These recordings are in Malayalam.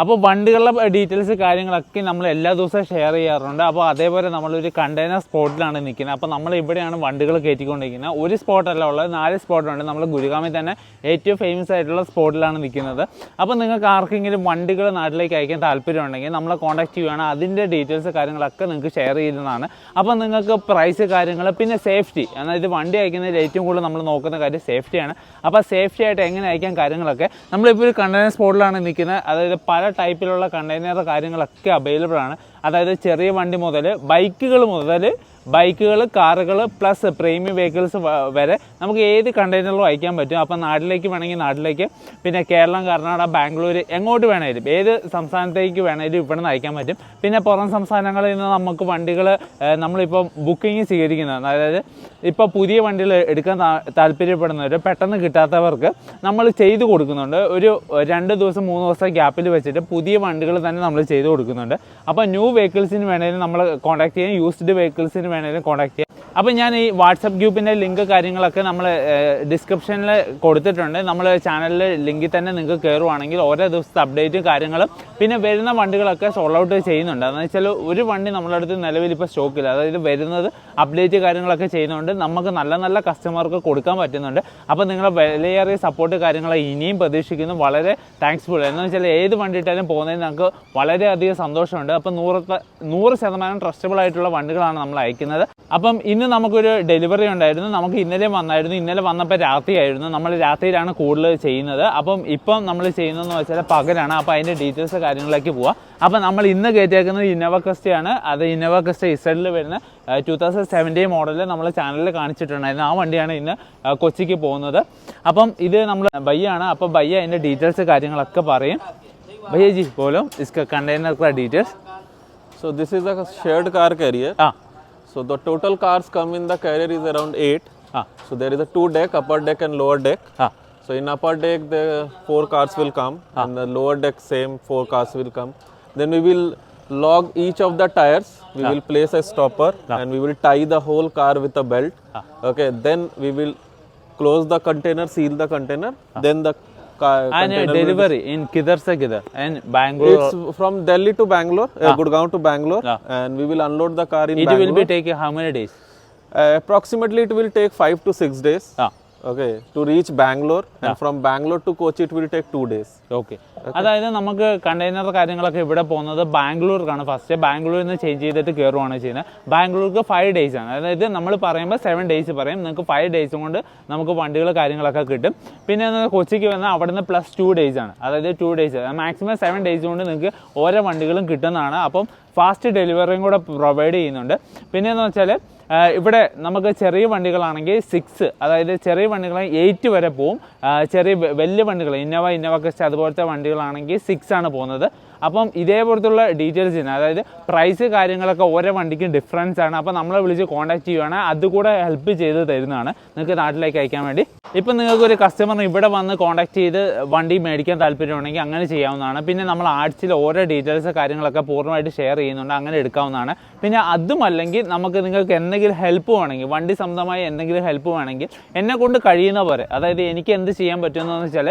അപ്പോൾ വണ്ടികളുടെ ഡീറ്റെയിൽസ് കാര്യങ്ങളൊക്കെ നമ്മൾ എല്ലാ ദിവസവും ഷെയർ ചെയ്യാറുണ്ട്. അപ്പോൾ അതേപോലെ നമ്മളൊരു കണ്ടെയ്നർ സ്പോട്ടിലാണ് നിൽക്കുന്നത്. അപ്പോൾ നമ്മൾ ഇവിടെയാണ് വണ്ടികൾ കയറ്റിക്കൊണ്ടിരിക്കുന്നത്. ഒരു സ്പോട്ടല്ല ഉള്ളത് നാല് സ്പോട്ടുണ്ട് നമ്മൾ ഗുരുഗാമിൽ തന്നെ ഏറ്റവും ഫേമസ് ആയിട്ടുള്ള സ്പോട്ടിലാണ് നിൽക്കുന്നത്. അപ്പോൾ നിങ്ങൾക്ക് ആർക്കെങ്കിലും വണ്ടികൾ നാട്ടിലേക്ക് അയക്കാൻ താല്പര്യമുണ്ടെങ്കിൽ നമ്മളെ കോൺടാക്ട് ചെയ്യുകയാണ് അതിന്റെ ഡീറ്റെയിൽസ് കാര്യങ്ങളൊക്കെ നിങ്ങൾക്ക് ഷെയർ ചെയ്യുന്നതാണ്. അപ്പോൾ നിങ്ങൾക്ക് പ്രൈസ് കാര്യങ്ങൾ പിന്നെ സേഫ്റ്റി അതായത് വണ്ടി അയക്കുന്നതിൽ ഏറ്റവും കൂടുതൽ നമ്മൾ നോക്കുന്ന കാര്യം സേഫ്റ്റിയാണ് അപ്പോൾ സേഫ്റ്റി ആയിട്ട് എങ്ങനെ അയക്കാൻ കാര്യങ്ങളൊക്കെ. നമ്മളിപ്പോൾ ഒരു കണ്ടെയ്നർ സ്പോട്ടിലാണ് നിൽക്കുന്നത്. അതായത് പല ടൈപ്പിലുള്ള കണ്ടെയ്നർ കാര്യങ്ങളൊക്കെ അവൈലബിൾ ആണ്. അതായത് ചെറിയ വണ്ടി മുതൽ ബൈക്കുകൾ മുതൽ ബൈക്കുകൾ കാറുകൾ പ്ലസ് പ്രീമിയം വെഹിക്കിൾസ് വരെ നമുക്ക് ഏത് കണ്ടെയ്നറിലും അയക്കാൻ പറ്റും. അപ്പോൾ നാട്ടിലേക്ക് വേണമെങ്കിൽ നാട്ടിലേക്ക് പിന്നെ കേരളം കർണാടക ബാംഗ്ലൂർ എങ്ങോട്ട് വേണേലും ഏത് സംസ്ഥാനത്തേക്ക് വേണേലും ഇവിടെ നിന്ന് അയക്കാൻ പറ്റും. പിന്നെ പുറം സംസ്ഥാനങ്ങളിൽ നിന്ന് നമുക്ക് വണ്ടികൾ നമ്മളിപ്പോൾ ബുക്കിംഗ് സ്വീകരിക്കുന്നത് അതായത് ഇപ്പോൾ പുതിയ വണ്ടികൾ എടുക്കാൻ താല്പര്യപ്പെടുന്നവർ പെട്ടെന്ന് കിട്ടാത്തവർക്ക് നമ്മൾ ചെയ്തു കൊടുക്കുന്നുണ്ട്. ഒരു രണ്ട് ദിവസം മൂന്ന് ദിവസം ഗ്യാപ്പിൽ വെച്ചിട്ട് പുതിയ വണ്ടികൾ തന്നെ നമ്മൾ ചെയ്തു കൊടുക്കുന്നുണ്ട്. അപ്പോൾ ന്യൂ വെഹിക്കിൾസിന് വേണേലും നമ്മൾ കോൺടാക്ട് ചെയ്യാം. യൂസ്ഡ് വെഹിക്കിൾസിന് വേണേലും കോൺടാക്ട് ചെയ്യാം. അപ്പോൾ ഞാൻ ഈ വാട്സപ്പ് ഗ്രൂപ്പിന്റെ ലിങ്ക് കാര്യങ്ങളൊക്കെ നമ്മൾ ഡിസ്ക്രിപ്ഷനിൽ കൊടുത്തിട്ടുണ്ട്. നമ്മൾ ചാനലിൽ ലിങ്കിൽ തന്നെ നിങ്ങൾക്ക് കയറുവാണെങ്കിൽ ഓരോ ദിവസത്തെ അപ്ഡേറ്റും കാര്യങ്ങളും പിന്നെ വരുന്ന വണ്ടികളൊക്കെ സോൾഡ് ഔട്ട് ചെയ്യുന്നുണ്ട്. എന്ന് വെച്ചാൽ ഒരു വണ്ടി നമ്മളെ അടുത്ത് നിലവിൽ ഇപ്പോൾ സ്റ്റോക്കില്ല അതായത് വരുന്നത് അപ്ഡേറ്റ് കാര്യങ്ങളൊക്കെ ചെയ്യുന്നുണ്ട് നമുക്ക് നല്ല നല്ല കസ്റ്റമർക്ക് കൊടുക്കാൻ പറ്റുന്നുണ്ട്. അപ്പോൾ നിങ്ങൾ വിലയേറിയ സപ്പോർട്ട് കാര്യങ്ങൾ ഇനിയും പ്രതീക്ഷിക്കുന്നു. വളരെ താങ്ക്സ്ഫുൾ എന്ന് വെച്ചാൽ ഏത് വണ്ടി ഇട്ടാലും പോകുന്നതിന് നമുക്ക് വളരെയധികം സന്തോഷമുണ്ട്. അപ്പോൾ നൂറ് നൂറ് ശതമാനം ട്രസ്റ്റബിൾ ആയിട്ടുള്ള വണ്ടികളാണ് നമ്മൾ അയക്കുന്നത്. അപ്പം ഇന്ന് നമുക്കൊരു ഡെലിവറി ഉണ്ടായിരുന്നു നമുക്ക് ഇന്നലെ വന്നായിരുന്നു ഇന്നലെ വന്നപ്പോൾ രാത്രിയായിരുന്നു നമ്മൾ രാത്രിയിലാണ് കൂടുതൽ ചെയ്യുന്നത് അപ്പം ഇപ്പം നമ്മൾ ചെയ്യുന്നതെന്ന് വെച്ചാൽ പകലാണ് അപ്പോൾ അതിൻ്റെ ഡീറ്റെയിൽസ് കാര്യങ്ങളിലേക്ക് പോവാം അപ്പം നമ്മൾ ഇന്ന് കയറ്റിയേക്കുന്നത് ഇന്നോവ ക്രിസ്റ്റയാണ് അത് ഇന്നോവ ക്രിസ്റ്റ ഇസഡിൽ വരുന്ന ടൂ തൗസൻഡ് സെവൻറ്റീൻ മോഡലിൽ നമ്മൾ ചാനലിൽ കാണിച്ചിട്ടുണ്ടായിരുന്നു ആ വണ്ടിയാണ് ഇന്ന് ആ, കൊച്ചിക്ക് പോകുന്നത് അപ്പം ഇത് നമ്മൾ ബയ്യാണ് അപ്പോൾ ബയ്യ അതിൻ്റെ ഡീറ്റെയിൽസ് കാര്യങ്ങളൊക്കെ പറയും भैया जी बोलो इसका कंटेनर का details So this is a shared car carrier. हाँ So the total cars come in the carrier is around eight. हाँ So there is a two deck, upper deck and lower deck. हाँ So in upper deck the four cars will come, and the lower deck same four cars will come. Then we will log each of the tires. We will place a stopper and we will tie the whole car with a belt. Okay. Then we will close the container, seal the container. Then the delivery in किधर से किधर? And Bangalore it's from Delhi to Bangalore Gurgaon to Bangalore and unload the car it will take days five to six days Okay, to reach Bangalore and Bangalore to to it will take two days. Okay അതായത് നമുക്ക് കണ്ടെയ്നർ കാര്യങ്ങളൊക്കെ ഇവിടെ പോകുന്നത് ബാംഗ്ലൂർക്കാണ്. ഫസ്റ്റ് ബാംഗ്ലൂരിൽ നിന്ന് ചേഞ്ച് ചെയ്തിട്ട് കയറുവാണ് ചെയ്യുന്നത്. ബാംഗ്ലൂർക്ക് ഫൈവ് ഡേയ്സ് ആണ്. അതായത് നമ്മൾ പറയുമ്പോൾ സെവൻ ഡേയ്സ് പറയും. നിങ്ങൾക്ക് ഫൈവ് ഡേയ്സ് കൊണ്ട് നമുക്ക് വണ്ടികൾ കാര്യങ്ങളൊക്കെ കിട്ടും. പിന്നെ കൊച്ചിക്ക് വന്നാൽ അവിടെ നിന്ന് പ്ലസ് ടു ഡേയ്സ് ആണ്. അതായത് two days maximum seven days കൊണ്ട് നിങ്ങൾക്ക് ഓരോ വണ്ടികളും കിട്ടുന്നതാണ്. അപ്പം ഫാസ്റ്റ് ഡെലിവറിയും കൂടെ പ്രൊവൈഡ് ചെയ്യുന്നുണ്ട്. പിന്നെ എന്ന് വെച്ചാൽ ഇവിടെ നമുക്ക് ചെറിയ വണ്ടികളാണെങ്കിൽ സിക്സ് അതായത് ചെറിയ വണ്ടികൾ എയ്റ്റ് വരെ പോവും. ചെറിയ വലിയ വണ്ടികൾ ഇന്നോവ ഇന്നോവ ക്രിസ്റ്റ അതുപോലത്തെ വണ്ടികളാണെങ്കിൽ സിക്സ് ആണ് പോകുന്നത്. അപ്പം ഇതേപോലത്തുള്ള ഡീറ്റെയിൽസ് ചെയ്യുന്നത് അതായത് പ്രൈസ് കാര്യങ്ങളൊക്കെ ഓരോ വണ്ടിക്കും ഡിഫറൻസ് ആണ്. അപ്പോൾ നമ്മളെ വിളിച്ച് കോൺടാക്ട് ചെയ്യുവാണെങ്കിൽ അതുകൂടെ ഹെൽപ്പ് ചെയ്ത് തരുന്നതാണ്. നിങ്ങൾക്ക് നാട്ടിലേക്ക് അയക്കാൻ വേണ്ടി. ഇപ്പം നിങ്ങൾക്ക് ഒരു കസ്റ്റമറിന് ഇവിടെ വന്ന് കോൺടാക്ട് ചെയ്ത് വണ്ടി മേടിക്കാൻ താല്പര്യമുണ്ടെങ്കിൽ അങ്ങനെ ചെയ്യാവുന്നതാണ്. പിന്നെ നമ്മൾ ആർട്സിൽ ഓരോ ഡീറ്റെയിൽസ് കാര്യങ്ങളൊക്കെ പൂർണമായിട്ട് ഷെയർ ചെയ്യുന്നുണ്ട്. അങ്ങനെ എടുക്കാവുന്നതാണ്. പിന്നെ അതുമല്ലെങ്കിൽ നമുക്ക് നിങ്ങൾക്ക് എന്തെങ്കിലും ഹെൽപ്പ് വേണമെങ്കിൽ വണ്ടി സംബന്ധമായി എന്തെങ്കിലും ഹെൽപ്പ് വേണമെങ്കിൽ എന്നെ കൊണ്ട് കഴിയുന്ന പോലെ അതായത് എനിക്ക് എന്ത് ചെയ്യാൻ പറ്റുമെന്ന് വെച്ചാൽ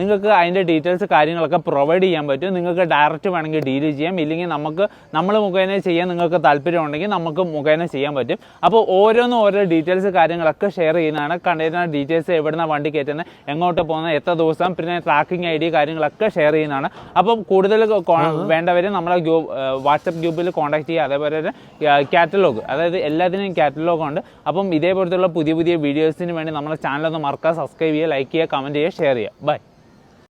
നിങ്ങൾക്ക് അതിന്റെ ഡീറ്റെയിൽസ് കാര്യങ്ങളൊക്കെ പ്രൊവൈഡ് ചെയ്യാൻ പറ്റും. നിങ്ങൾക്ക് ഡയറക്റ്റ് വേണമെങ്കിൽ ഡീൽ ചെയ്യാം. ഇല്ലെങ്കിൽ നമുക്ക് നമ്മൾ മുഖേന ചെയ്യാൻ നിങ്ങൾക്ക് താല്പര്യമുണ്ടെങ്കിൽ നമുക്ക് മുഖേന ചെയ്യാൻ പറ്റും. അപ്പോൾ ഓരോന്നും ഓരോ ഡീറ്റെയിൽസ് കാര്യങ്ങളൊക്കെ ഷെയർ ചെയ്യുന്നതാണ്. കണ്ടെയ്നർ ഡീറ്റെയിൽസ് എവിടുന്ന വണ്ടി കയറ്റുന്നത് എങ്ങോട്ട് പോകുന്നത് എത്ര ദിവസം പിന്നെ ട്രാക്കിംഗ് ഐ ഡി കാര്യങ്ങളൊക്കെ ഷെയർ ചെയ്യുന്നതാണ്. അപ്പം കൂടുതൽ വേണ്ടവർ നമ്മളെ ഗ്രൂപ്പ് വാട്സപ്പ് ഗ്രൂപ്പിൽ കോൺടാക്ട് ചെയ്യുക. അതേപോലെ തന്നെ കാറ്റലോഗ് അതായത് എല്ലാത്തിനും കാറ്റലോഗ് ഉണ്ട്. അപ്പം ഇതേപോലത്തുള്ള പുതിയ പുതിയ വീഡിയോസിന് വേണ്ടി നമ്മുടെ ചാനലൊന്ന് ഒന്ന് മറക്കുക സബ്സ്ക്രൈബ് ചെയ്യുക ലൈക്ക് ചെയ്യുക കമന്റ് ചെയ്യുക ഷെയർ ചെയ്യുക. ബൈ